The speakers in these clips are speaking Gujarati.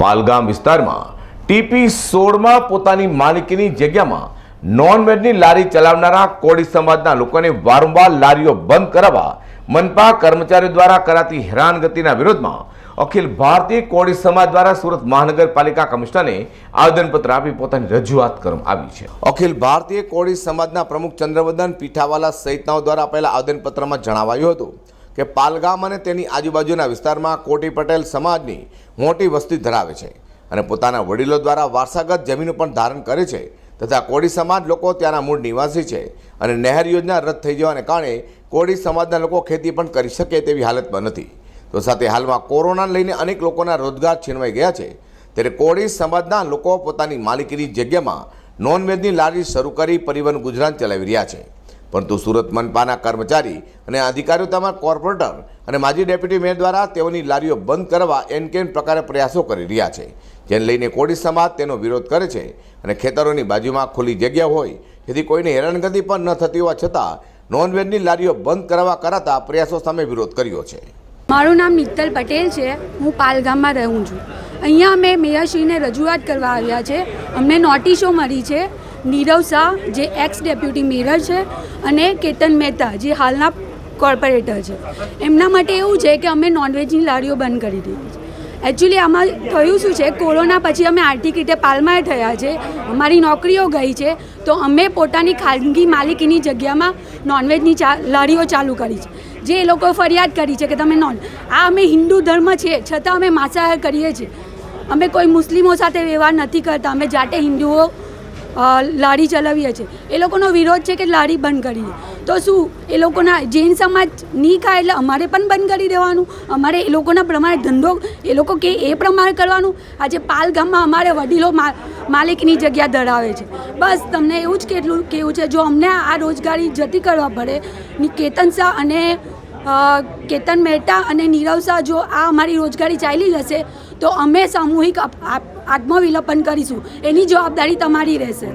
પાલગામ વિસ્તારમાં ટીપી સોળમાં પોતાની માલિકીની જગ્યામાં નોનવેજની લારી ચલાવનારા કોળી સમાજના લોકોને વારંવાર લારીઓ બંધ કરાવવા મનપા કર્મચારીઓ દ્વારા કરાતી હેરાનગતિના વિરોધમાં અખિલ ભારતીય કોળી સમાજ દ્વારા સુરત મહાનગરપાલિકા કમિશનરને આવેદનપત્ર આપી પોતાની રજૂઆત કરવામાં આવી છે. અખિલ ભારતીય કોળી સમાજના પ્રમુખ ચંદ્રવદન પીઠાવાલા સહિતનાઓ દ્વારા આપેલા આવેદનપત્રમાં જણાવાયું હતું કે પાલગામ અને તેની આજુબાજુના વિસ્તારમાં કોટી પટેલ સમાજની મોટી વસ્તી ધરાવે છે અને પોતાના વડીલો દ્વારા વારસાગત જમીનો પણ ધારણ કરે છે તથા કોળી સમાજ લોકો ત્યાંના મૂળ નિવાસી છે અને નહેર યોજના રદ થઈ જવાને કારણે કોળી સમાજના લોકો ખેતી પણ કરી શકે તેવી હાલતમાં નથી. તો સાથે હાલમાં કોરોનાને લઈને અનેક લોકોના રોજગાર છીનવાઈ ગયા છે ત્યારે કોળી સમાજના લોકો પોતાની માલિકીની જગ્યામાં નોનવેજની લારી શરૂ કરી પરિવહન ગુજરાન ચલાવી રહ્યા છે. પરંતુ સુરત મનપાના કર્મચારી અને અધિકારીઓ તેમજ કોર્પોરેટર અને માજી ડેપ્યુટી મેયર દ્વારા તેઓની લારીઓ બંધ કરવા એન કેન પ્રકારે પ્રયાસો કરી રહ્યા છે. જેને લઈને કોળી સમાજ તેનો વિરોધ કરે છે અને ખેતરોની બાજુમાં ખુલ્લી જગ્યા હોય જેથી કોઈને હેરાનગતિ પણ ન થતી હોવા છતાં નોનવેજની લારીઓ બંધ કરવા કરાતા પ્રયાસો સામે વિરોધ કર્યો છે. મારું નામ નિત્તલ પટેલ છે. હું પાલગામમાં રહું છું. અહીંયા અમે મેયરશ્રીને રજૂઆત કરવા આવ્યા છે. અમને નોટિસો મળી છે નીરવ શાહ, જે એક્સ ડેપ્યુટી મેયર છે, અને કેતન મહેતા, જે હાલના કોર્પોરેટર છે. એમના માટે એવું છે કે અમે નોનવેજની લારીઓ બંધ કરી દીધી છે એકચ્યુઅલી આમાં થયું શું છે? કોરોના પછી અમે આર્થિક રીતે પાલમાર થયા છે, અમારી નોકરીઓ ગઈ છે, તો અમે પોતાની ખાનગી માલિકીની જગ્યામાં નોનવેજની ચા, લારીઓ ચાલુ કરી છે. જે એ લોકો ફરિયાદ કરી છે કે તમે નોન આ અમે હિન્દુ ધર્મ છે, છતાં અમે માંસાહાર કરીએ છીએ. અમે કોઈ મુસ્લિમો સાથે વ્યવહાર નથી કરતા, અમે જાતે હિન્દુઓ લારી ચલાવીએ છીએ. એ લોકોનો વિરોધ છે કે લારી બંધ કરી તો શું? એ લોકોના જૈન સમાજ નહીં ખાય એટલે અમારે પણ બંધ કરી દેવાનું. અમારે એ લોકોના પ્રમાણે ધંધો, એ લોકો કે એ પ્રમાણે કરવાનું. આજે પાલ ગામમાં અમારે વડીલો માલિકની જગ્યા ધરાવે છે. બસ તમને એવું જ કેટલું કેવું છે? જો અમને આ રોજગારી જતી કરવા પડે કેતન શાહ અને કેતન મહેતા અને નીરવ શાહ જો આ અમારી રોજગારી ચાલી જશે, તો અમે સામૂહિક આત્મવિલોપન કરીશું. એની જવાબદારી તમારી રહેશે.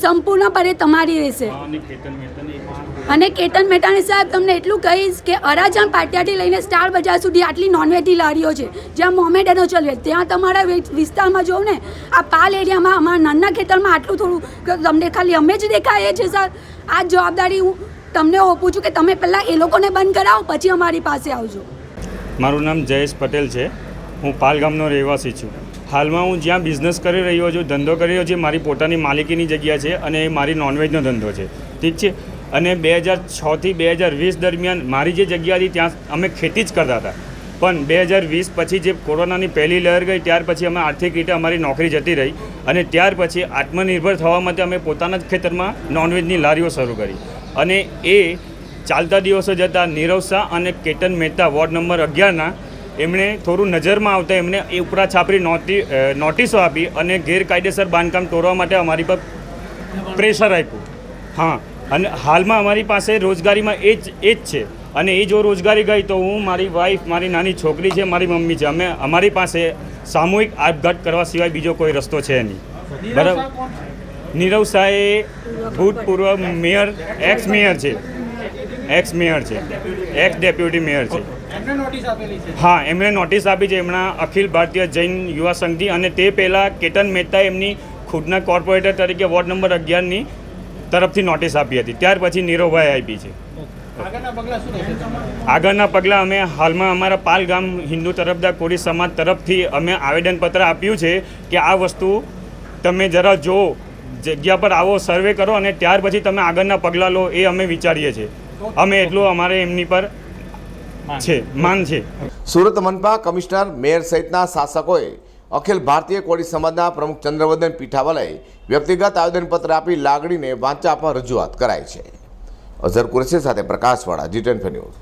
સંપૂર્ણપણે તમારી રહેશે. અને કેતન મહેતાની સાહેબ, તમને એટલું કહીશ કે અરાજણ પાટિયાથી લઈને સ્ટાર બજાર સુધી આટલી નોનવેજની લારીઓ છે. જ્યાં મોમેડેનો ચલવે ત્યાં તમારા વિસ્તારમાં જોઉં ને, આ પાલ એરિયામાં અમારા નાના ખેતરમાં આટલું થોડું તમને ખાલી અમે જ દેખાઈએ છે સર. આ જવાબદારી હું તમને ઓપું છું કે તમે પહેલાં એ લોકોને બંધ કરાવો, પછી અમારી પાસે આવજો. મારું નામ જયેશ પટેલ છે. હું પાલ ગામનો રહેવાસી છું. હાલમાં હું જ્યાં બિઝનેસ કરી રહ્યો છું, ધંધો કરી રહ્યો છું મારી પોતાની માલિકીની જગ્યા છે અને એ મારી નોનવેજનો ધંધો છે. ઠીક છે? અને બે હજાર છથી બે હજાર વીસ દરમિયાન મારી જે જગ્યા હતી, ત્યાં અમે ખેતી જ કરતા હતા. પણ બે હજાર વીસ પછી જે કોરોનાની પહેલી લહેર ગઈ, ત્યાર પછી અમે આર્થિક રીતે અમારી નોકરી જતી રહી અને ત્યાર પછી આત્મનિર્ભર થવા માટે અમે પોતાના જ ખેતરમાં નોનવેજની લારીઓ શરૂ કરી. અને એ ચાલતા દિવસો જતાં નીરવ શાહ અને કેતન મહેતા વોર્ડ નંબર અગિયારના એમણે થોડું નજરમાં આવતા એમણે એ ઉપરા છાપરી નોટી નોટિસો આપી અને ગેરકાયદેસર બાંધકામ તોડવા માટે અમારી પર પ્રેશર આપ્યું. હા, અને હાલમાં અમારી પાસે રોજગારીમાં એ જ એ જ છે. અને એ જો રોજગારી ગઈ તો હું, મારી વાઈફ મારી નાની છોકરી છે, મારી મમ્મી છે. અમે અમારી પાસે સામૂહિક આપઘાત કરવા સિવાય બીજો કોઈ રસ્તો છે નહીં. બરાબર? નીરવ શાહ એ ભૂતપૂર્વ મેયર એક્સ મેયર છે. એક્સ મેયર છે. એક્સ ડેપ્યુટી મેયર છે. હા એમણે નોટિસ આપી છે એમના અખિલ ભારતીય જૈન યુવા સંઘથી અને તે પહેલાં કેતન મહેતા એમની ખુદના કોર્પોરેટર તરીકે વોર્ડ નંબર અગિયારની તરફથી નોટિસ આપી હતી. ત્યાર પછી નીરવભાઈ આપી છે. આગળના પગલાં અમે હાલમાં અમારા પાલ ગામ હિન્દુ તરફદાર કોળી સમાજ તરફથી અમે આવેદનપત્ર આપ્યું છે કે આ વસ્તુ તમે જરા જો જગ્યા પર આવો સર્વે કરો અને ત્યાર પછી તમે આગળના પગલાં લો એ અમે વિચારીએ છીએ. અમે એટલું અમારે એમની પર છે માન છે. સુરત મનપા કમિશનર મેયર સહિતના શાસકોએ અખિલ ભારતીય કોળી સમાજના પ્રમુખ ચંદ્રવદન પીઠાવાલાએ વ્યક્તિગત આવેદનપત્ર આપી લાગણીને વાંચા આપવા રજૂઆત કરાઈ છે. અઝર કુરેશી સાથે પ્રકાશવાળા જી ટેન ન્યૂઝ